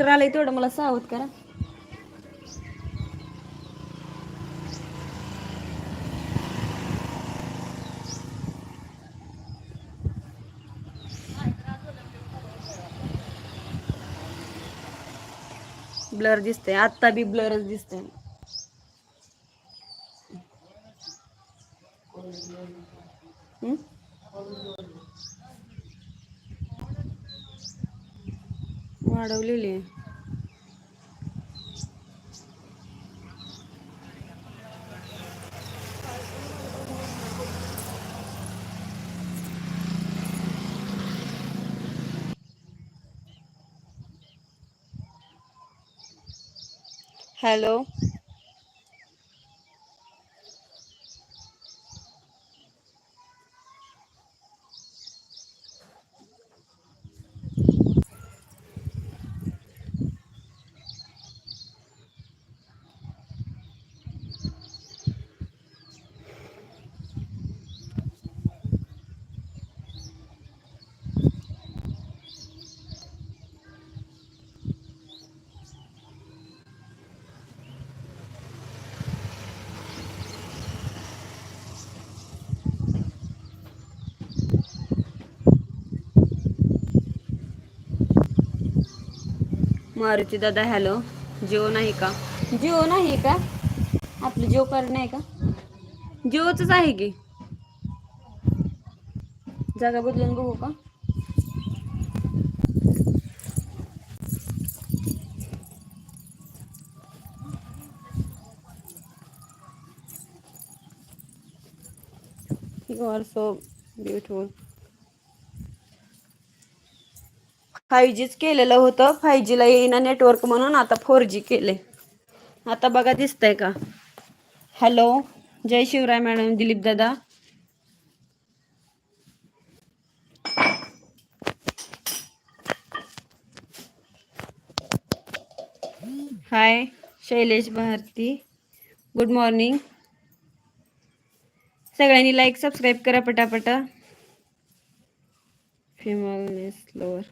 तर आलाय तेवढं मला सावध करा. ब्लर दिसतंय. आत्ता बी ब्लरच दिसतंय. वाढवलेली आहे. हॅलो. मारुती दादा हॅलो जिओ नाही का? जिओ नाही का? आपलं जिओ कार्ड नाही का? जिओच आहे की. जागा बदलून बघू का? You are so beautiful. Five जीच केलेलं होतं. फाईव्ह जीला येईना नेटवर्क म्हणून आता फोर जी केले आता बघा दिसतंय का? हॅलो जय शिवराय मॅडम दिलीप दादा. Hi Shailesh Bharti. Good morning सगळ्यांनी लाईक सबस्क्राईब करा पटापटा. फिमेल नेस लोअर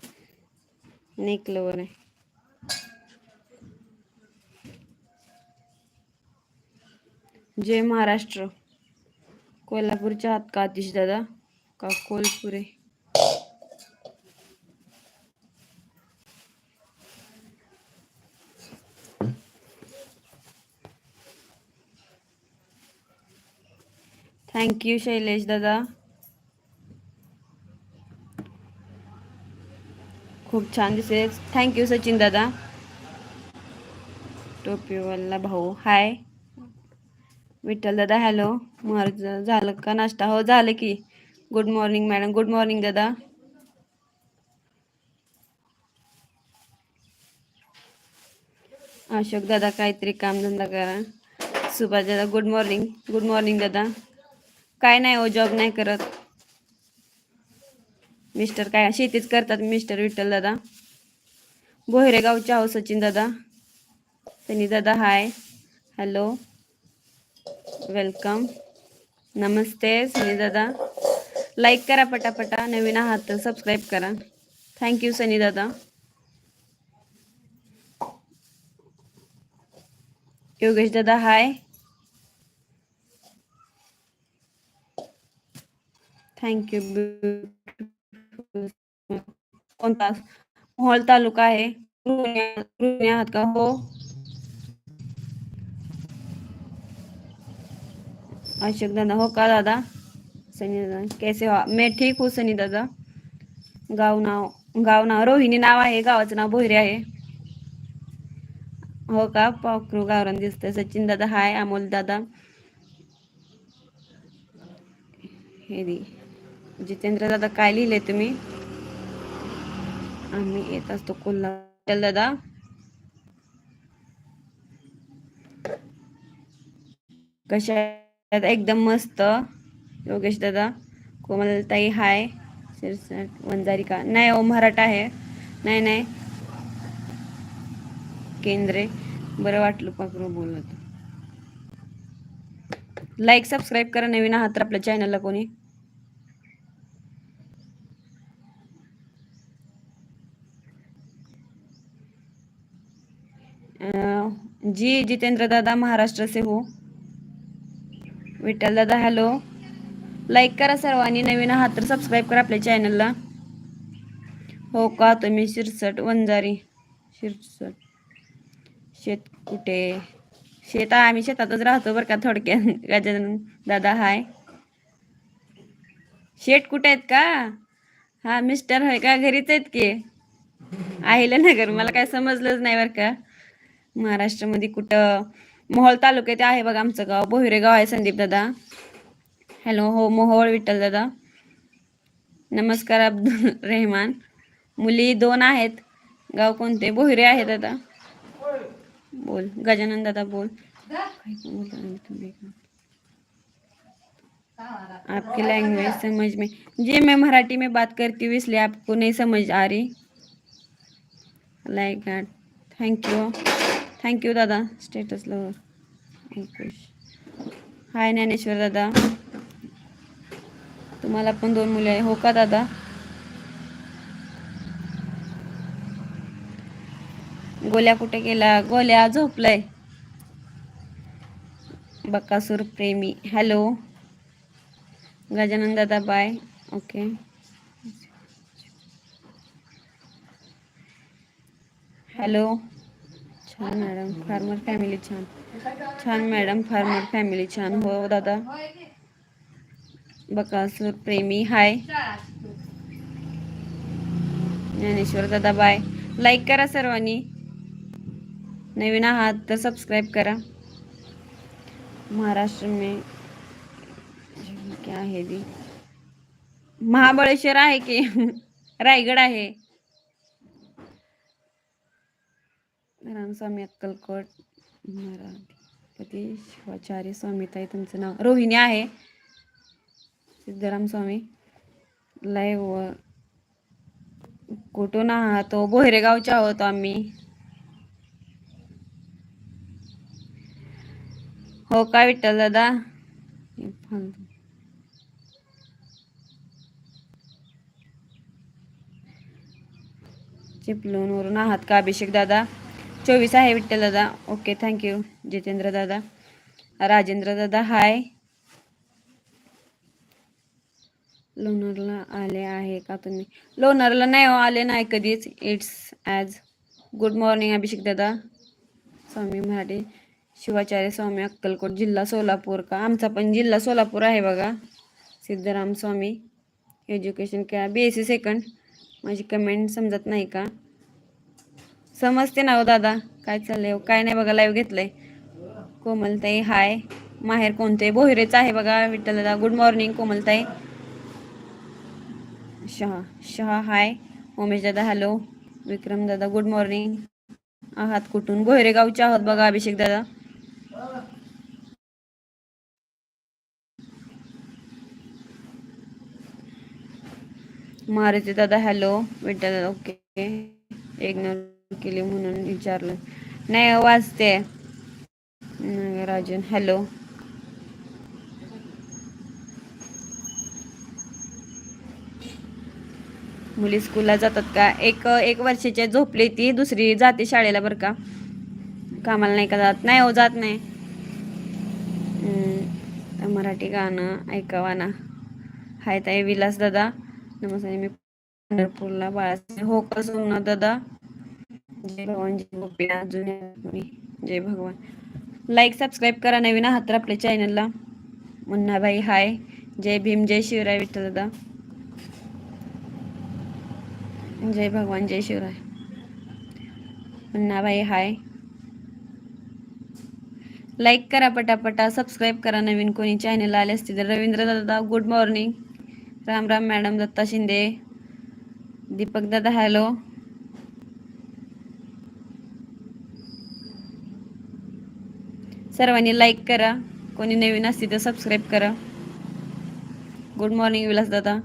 नेक लोअर आहे जय महाराष्ट्र. कोल्हापूरच्या आत का आतिश दादा? का कोल्हापुरे? थँक्यू शैलेश दादा. खूप छान दिसेल. थँक्यू सचिन दादा. टोपीवाला भाऊ. हाय विठ्ठल दादा हॅलो मार झालं का नाश्ता? हो झालं की. Good morning madam good morning दादा. अशोक दादा काहीतरी कामधंदा करा. सुभाष दादा गुड मॉर्निंग गुड मॉर्निंग दादा. काय नाही हो जॉब नाही करत. मिस्टर काय शेतीच करतात मिस्टर विठ्ठल दादा. बोहेरेगावचे हो सचिन दादा. सनी दादा हाय. हॅलो. वेलकम. नमस्ते सनी दादा. लाईक करा पटापटा नवीन आहात तर सबस्क्राईब करा. थँक्यू सनी दादा. योगेश दादा हाय. थँक्यू कोणता मोहोळ तालुका आहे. आहात का? हो. अशोक दादा हो का दादा? सनी दादा कैसे हो? मैं ठीक हो सनी दादा. गाव नाव गाव नाव रोहिणी नाव आहे गावाचं नाव भोयरे आहे. हो का? पाखरू गावरान दिसतंय. सचिन दादा हाय. अमोल दादा. हे जितेंद्र दादा काय लिहिले तुम्ही? आम्ही येत असतो कोल्हापूर दादा. कशा एकदम मस्त. योगेश दादा. कोमलताई हाय. शिरसाट वंजारिका. नाही ओ मराठा आहे. नाही नाही. केंद्रे. बरं वाटलं पाकरू बोलत. लाईक सबस्क्राईब करा. नवीन आहात तर आपल्या चॅनलला कोणी. जी जितेंद्र दादा महाराष्ट्र से हो. विठ्ठल दादा हॅलो लाईक करा सर्वांनी नवीन आहात तर सबस्क्राईब करा आपल्या चॅनलला हो का तुम्ही? शिरसट वंजारी. शिरसट. शेत कुठे? शेत आहे आम्ही शेतातच राहतो बरं का थोडक्यात. गजानन दादा हाय शेट कुठे आहेत का? हा मिस्टर होय का? घरीच आहेत की? আহিलं नगर मला काय समजलंच नाही बरं का. महाराष्ट्रामध्ये कुठं मोहोळ तालुक्यात आहे बघा आमचं गाव. बोहिरे गाव आहे संदीप दादा. हॅलो हो मोहोळ विठ्ठल दादा. नमस्कार अब्दुल रेहमान. मुली दोन आहेत. गाव कोणते? बोहिरे आहे दादा. बोल गजानन दादा बोल. आपकी लैंग्वेज समझ में जी मैं मराठी में बात करती हूँ इसलिए आपको नहीं समझ आ रही. Like that thank you thank you दादा status lover Ankush hi Dnyaneshwar दादा तुम्हाला पण दोन मुले आहे. हो का दादा गोल्या कुठे गेला? गोल्या झोपलाय. बकासूर प्रेमी. हॅलो गजानन दादा बाय ओके हॅलो छान मॅडम फार्मर फॅमिली छान. छान मॅडम फार्मर फॅमिली छान. हो दादा. बकासूर प्रेमी हाय. ज्ञानेश्वर दादा बाय लाईक करा सर्वांनी. नवीन आहात तर सबस्क्राईब करा. महाराष्ट्र में क्या है दी महाबळेश्वर आहे की? रायगड आहे. स्वामी अक्कलकोट मराठीपती शिवाचार्य स्वामीताई तुमचं नाव. रोहिणी आहे. सिद्धराम स्वामी. लाईव्ह कुठून आहात हो? तो बोहरेगावचे आहोत आम्ही. हो का विठ्ठल दादा? चिपलून वरून आहात का अभिषेक दादा? चोवीस आहे विठ्ठल दादा. ओके थँक्यू जितेंद्र दादा. राजेंद्र दादा हाय लोणारला आले आहे का तुम्ही? लोणारला नाही हो, आले नाही कधीच. It's as good morning Abhishek दादा. स्वामी मराठी शिवाचार्य स्वामी अक्कलकोट जिल्हा सोलापूर का? आमचा पण जिल्हा सोलापूर आहे बघा. सिद्धराम स्वामी एज्युकेशन क्या बी एस सी सेकंड माझी कमेंट समजत नाही का? समजते ना हो दादा. काय चाललंय हो? काय नाही बघा लाईव्ह घेतलंय. कोमलताई हाय. माहेर कोणते? बोहिरेच आहे बघा विठ्ठल दादा. गुड मॉर्निंग कोमलताई. शहा शहा हाय. उमेश दादा हॅलो विक्रम दादा गुड मॉर्निंग आहात कुठून? बोहरे गावचे आहोत बघा अभिषेक दादा. मारुती दादा हॅलो विठ्ठल दादा ओके इग्नोर केली म्हणून विचारलं. नाही हो, वाचते राजन हॅलो. मुली स्कूलला जातात का? एक एक वर्षाची झोपली ती. दुसरी जाते शाळेला बरं का. कामाला नाही का जात? नाही हो जात नाही. हम्म, मराठी गाणं ऐकावा ना. हाय ताई विलास दादा. नमस्कार मी पंढरपूरला बाळा हो का सोमनाथ दादा? जय भगवान जय गोपीनाथ जुन्या जय भगवान. लाईक सबस्क्राईब करा नवीन आहात तर आपल्या चॅनलला मुन्नाबाई हाय जय भीम जय शिवराय विठ्ठल दादा जय भगवान जय शिवराय. मुन्नाबाई हाय लाईक करा पटापटा सबस्क्राईब करा नवीन. कोणी चॅनलला आले असतील तर रवींद्र दादा good morning Ram Ram madam Datta Shinde. Deepak दादा हॅलो सर्वांनी लाईक करा. कोणी नवीन असतील तर सबस्क्राईब करा. गुड मॉर्निंग विलास दादा.